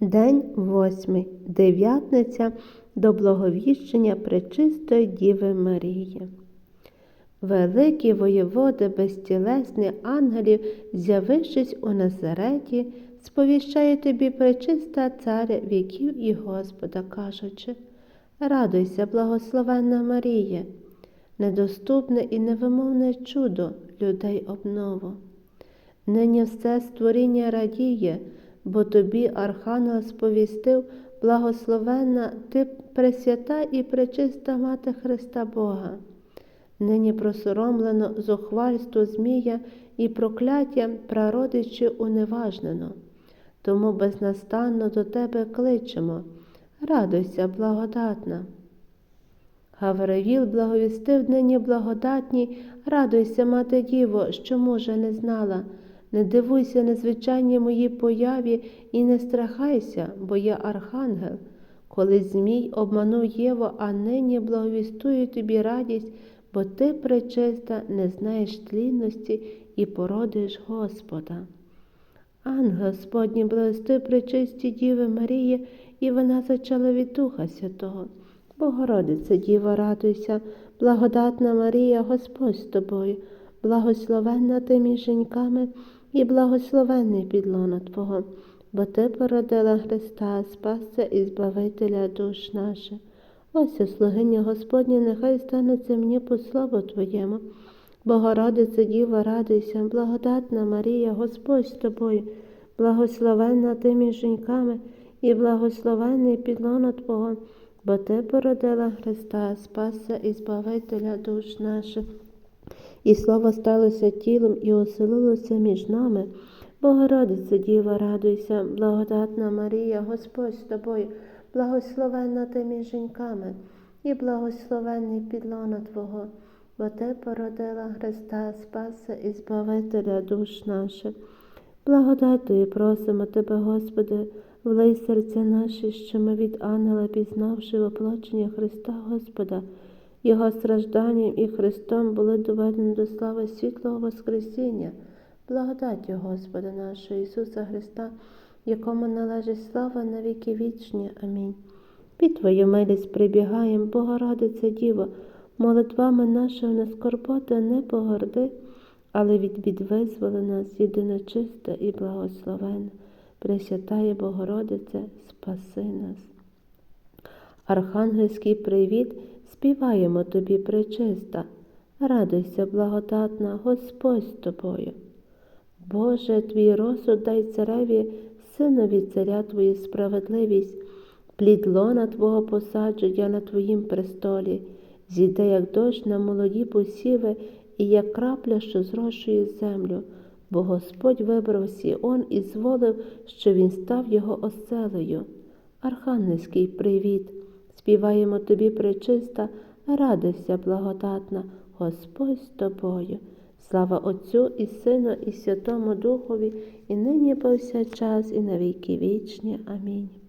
День восьмий, дев'ятниця до благовіщення Пречистої Діви Марії. Великі воєводи безтілесні ангелів, з'явившись у Назареті, сповіщає тобі пречиста царя віків і Господа, кажучи, радуйся, благословенна Марія, недоступне і невимовне чудо людей обнову. Нині все створіння радіє, бо тобі Архангел сповістив, благословенна ти пресвята і пречиста мати Христа Бога. Нині просоромлено зухвальство Змія і прокляття прародичі уневажнено. Тому безнастанно до тебе кличемо. Радуйся, благодатна. Гавриїл благовістив нині благодатній, радуйся, мати Діво, що мужа не знала. Не дивуйся незвичайній моїй появі і не страхайся, бо я архангел. Коли Змій обманув Єву, а нині благовістую тобі радість, бо ти, пречиста, не знаєш тлінності і породиш Господа. Ангел Господній благостив пречисті Діви Марії, і вона зачала від Духа Святого. Богородице, Діва, радуйся, благодатна Марія, Господь з тобою, благословенна ти між жінками і благословенний підлона Твого, бо Ти породила Христа, Спасця і Збавителя душ наших. Ось, слугиня Господня, нехай станеться мені по слову Твоєму. Богородице, Діва, радуйся, благодатна Марія, Господь з тобою, благословенна ти між жінками і благословенний підлона Твого, бо Ти породила Христа, Спаса і Збавителя душ наших. І слово сталося тілом і оселилося між нами. Богородице, Діва, радуйся, благодатна Марія, Господь з тобою, благословенна ти між жінками, і благословенний підлона Твого, бо Ти породила Христа, Спаса і Збавителя душ наших. Благодатую просимо Тебе, Господи, влий серця наші, що ми від ангела, пізнавши воплочення Христа Господа, Його стражданням і Христом були доведені до слави світлого Воскресіння, благодаттю Господа нашого Ісуса Христа, якому належить слава на віки вічні. Амінь. Під Твою милість прибігаєм, Богородице Діво, молитвами нашого не скорбота, не погорди, але від бід визволи нас, єдина чиста і благословена. Пресвятає Богородице, спаси нас. Архангельський привіт, співаємо тобі пречиста, радуйся, благодатна, Господь з тобою. Боже, твій розсуд дай цареві, синові царя твою справедливість, плід лона Твого посаджу я на Твоїм престолі, зійде, як дощ на молоді посіви, і як крапля, що зрошує землю, бо Господь вибрав Сіон і зволив, що він став його оселею. Архангельський привіт, співаємо тобі пречиста, радуйся, благодатна, Господь з тобою. Слава Отцю і Сину, і Святому Духові, і нині повсякчас, і на віки вічні. Амінь.